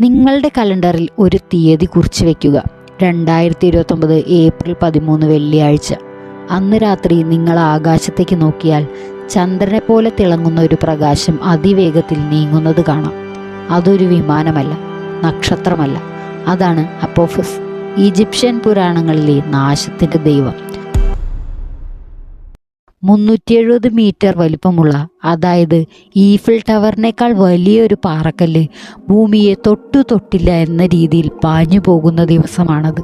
നിങ്ങളുടെ കലണ്ടറിൽ ഒരു തീയതി കുറിച്ച് വെക്കുക. രണ്ടായിരത്തി ഇരുപത്തൊമ്പത് ഏപ്രിൽ പതിമൂന്ന് വെള്ളിയാഴ്ച. അന്ന് രാത്രി നിങ്ങൾ ആകാശത്തേക്ക് നോക്കിയാൽ ചന്ദ്രനെ പോലെ തിളങ്ങുന്ന ഒരു പ്രകാശം അതിവേഗത്തിൽ നീങ്ങുന്നത് കാണാം. അതൊരു വിമാനമല്ല നക്ഷത്രമല്ല. അതാണ് അപ്പോഫസ്. ഈജിപ്ഷ്യൻ പുരാണങ്ങളിലെ നാശത്തിന്റെ ദൈവം. മുന്നൂറ്റി എഴുപത് മീറ്റർ വലിപ്പമുള്ള അതായത് ഈഫിൽ ടവറിനേക്കാൾ വലിയൊരു പാറക്കല്ല് ഭൂമിയെ തൊട്ടു തൊട്ടില്ല എന്ന രീതിയിൽ പാഞ്ഞു പോകുന്ന ദിവസമാണത്.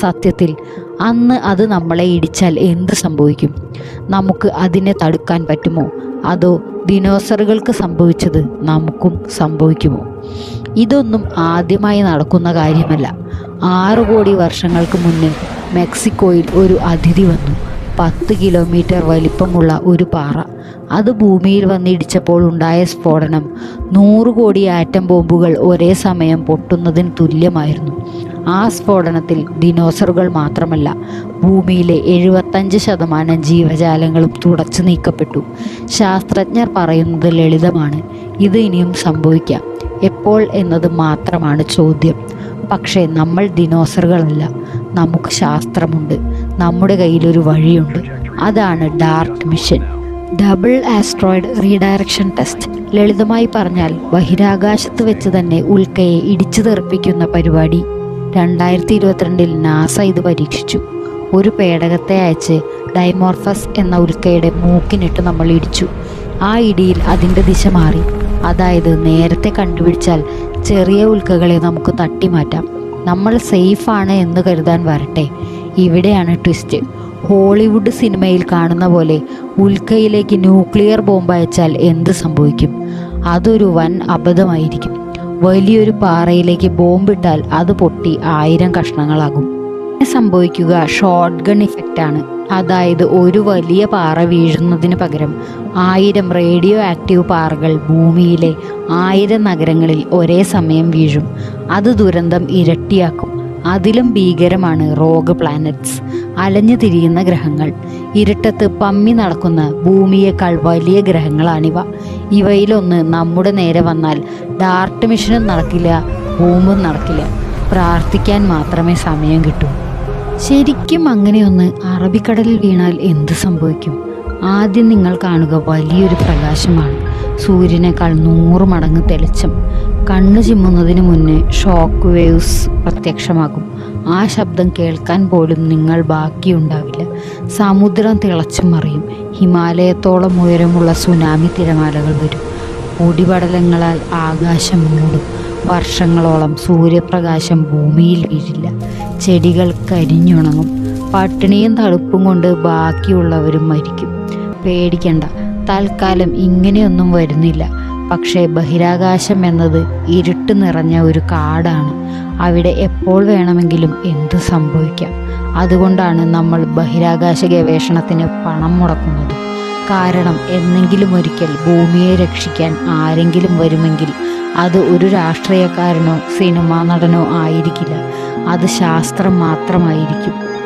സത്യത്തിൽ അന്ന് അത് നമ്മളെ ഇടിച്ചാൽ എന്ത് സംഭവിക്കും? നമുക്ക് അതിനെ തടുക്കാൻ പറ്റുമോ? അതോ ദിനോസറുകൾക്ക് സംഭവിച്ചത് നമുക്കും സംഭവിക്കുമോ? ഇതൊന്നും ആദ്യമായി നടക്കുന്ന കാര്യമല്ല. ആറു കോടി വർഷങ്ങൾക്ക് മുന്നേ മെക്സിക്കോയിൽ ഒരു അതിഥി വന്നു. പത്ത് കിലോമീറ്റർ വലിപ്പമുള്ള ഒരു പാറ. അത് ഭൂമിയിൽ വന്നിടിച്ചപ്പോൾ ഉണ്ടായ സ്ഫോടനം. നൂറ് കോടി ആറ്റം ബോംബുകൾ ഒരേ സമയം പൊട്ടുന്നതിന് തുല്യമായിരുന്നു. ആ സ്ഫോടനത്തിൽ ദിനോസറുകൾ മാത്രമല്ല ഭൂമിയിലെ എഴുപത്തഞ്ച് ശതമാനം ജീവജാലങ്ങളും തുടച്ചു നീക്കപ്പെട്ടു. ശാസ്ത്രജ്ഞർ പറയുന്നത് ലളിതമാണ്. ഇത് ഇനിയും സംഭവിക്കാം. എപ്പോൾ എന്നത് മാത്രമാണ് ചോദ്യം. പക്ഷേ നമ്മൾ ദിനോസറുകളല്ല നമുക്ക് ശാസ്ത്രമുണ്ട്. നമ്മുടെ കയ്യിലൊരു വഴിയുണ്ട്. അതാണ് DART mission. Double asteroid redirection test. ലളിതമായി പറഞ്ഞാൽ ബഹിരാകാശത്ത് വെച്ച് തന്നെ ഉൽക്കയെ ഇടിച്ചു തെറിപ്പിക്കുന്ന പരിപാടി. രണ്ടായിരത്തി ഇരുപത്തിരണ്ടിൽ നാസ ഇത് പരീക്ഷിച്ചു. ഒരു പേടകത്തെ അയച്ച് ഡൈമോർഫസ് എന്ന ഉൽക്കയുടെ മൂക്കിനിട്ട് നമ്മൾ ഇടിച്ചു. ആ ഇടിയിൽ അതിന്റെ ദിശ മാറി. അതായത് നേരത്തെ കണ്ടുപിടിച്ചാൽ ചെറിയ ഉൽക്കകളെ നമുക്ക് തട്ടിമാറ്റാം. നമ്മൾ സേഫാണ് എന്ന് കരുതാൻ വരട്ടെ. ഇവിടെയാണ് ട്വിസ്റ്റ്. ഹോളിവുഡ് സിനിമയിൽ കാണുന്ന പോലെ ഉൽക്കയിലേക്ക് ന്യൂക്ലിയർ ബോംബ് അയച്ചാൽ എന്ത് സംഭവിക്കും? അതൊരു വൻ അബദ്ധമായിരിക്കും. വലിയൊരു പാറയിലേക്ക് ബോംബിട്ടാൽ അത് പൊട്ടി ആയിരം കഷ്ണങ്ങളാകും. സംഭവിക്കുക ഷോർട്ട് ഗൺ ഇഫക്റ്റാണ് അതായത് ഒരു വലിയ പാറ വീഴുന്നതിന് പകരം ആയിരം റേഡിയോ ആക്റ്റീവ് പാറകൾ ഭൂമിയിലെ ആയിരം നഗരങ്ങളിൽ ഒരേ സമയം വീഴും. അത് ദുരന്തം ഇരട്ടിയാക്കും. അതിലും ഭീകരമാണ് റോഗ് പ്ലാനറ്റ്സ്. അലഞ്ഞു തിരിയുന്ന ഗ്രഹങ്ങൾ. ഇരുട്ടത്ത് പമ്മി നടക്കുന്ന ഭൂമിയേക്കാൾ വലിയ ഗ്രഹങ്ങളാണിവ. ഇവയിലൊന്ന് നമ്മുടെ നേരെ വന്നാൽ ഡാർട്ട് മിഷനും നടക്കില്ല ഭൂമും നടക്കില്ല. പ്രാർത്ഥിക്കാൻ മാത്രമേ സമയം കിട്ടൂ. ശരിക്കും അങ്ങനെയൊന്ന് അറബിക്കടലിൽ വീണാൽ എന്ത് സംഭവിക്കും? ആദ്യം നിങ്ങൾ കാണുക വലിയൊരു പ്രകാശമാണ്. സൂര്യനേക്കാൾ നൂറ് മടങ്ങ് തെളിച്ചം. കണ്ണു ചിമ്മുന്നതിന് മുന്നേ ഷോക്ക് വേവ്സ് പ്രത്യക്ഷമാകും. ആ ശബ്ദം കേൾക്കാൻ പോലും നിങ്ങൾ ബാക്കിയുണ്ടാവില്ല. സമുദ്രം തിളച്ചു മറിയും. ഹിമാലയത്തോളം ഉയരമുള്ള സുനാമി തിരമാലകൾ വരും. പൊടിപടലങ്ങളാൽ ആകാശം മൂടും. വർഷങ്ങളോളം സൂര്യപ്രകാശം ഭൂമിയിൽ വീഴില്ല. ചെടികൾ കരിഞ്ഞുണങ്ങും. പട്ടിണിയും തണുപ്പും കൊണ്ട് ബാക്കിയുള്ളവരും മരിക്കും. പേടിക്കണ്ട. തൽക്കാലം ഇങ്ങനെയൊന്നും വരുന്നില്ല. പക്ഷേ ബഹിരാകാശം എന്നത് ഇരുട്ട് നിറഞ്ഞ ഒരു കാടാണ്. അവിടെ എപ്പോൾ വേണമെങ്കിലും എന്തു സംഭവിക്കാം. അതുകൊണ്ടാണ് നമ്മൾ ബഹിരാകാശ ഗവേഷണത്തിന് പണം മുടക്കുന്നത്. കാരണം എന്നെങ്കിലും ഒരിക്കൽ ഭൂമിയെ രക്ഷിക്കാൻ ആരെങ്കിലും വരുമെങ്കിൽ അത് ഒരു രാഷ്ട്രീയക്കാരനോ സിനിമാ നടനോ ആയിരിക്കില്ല. അത് ശാസ്ത്രം മാത്രമായിരിക്കും.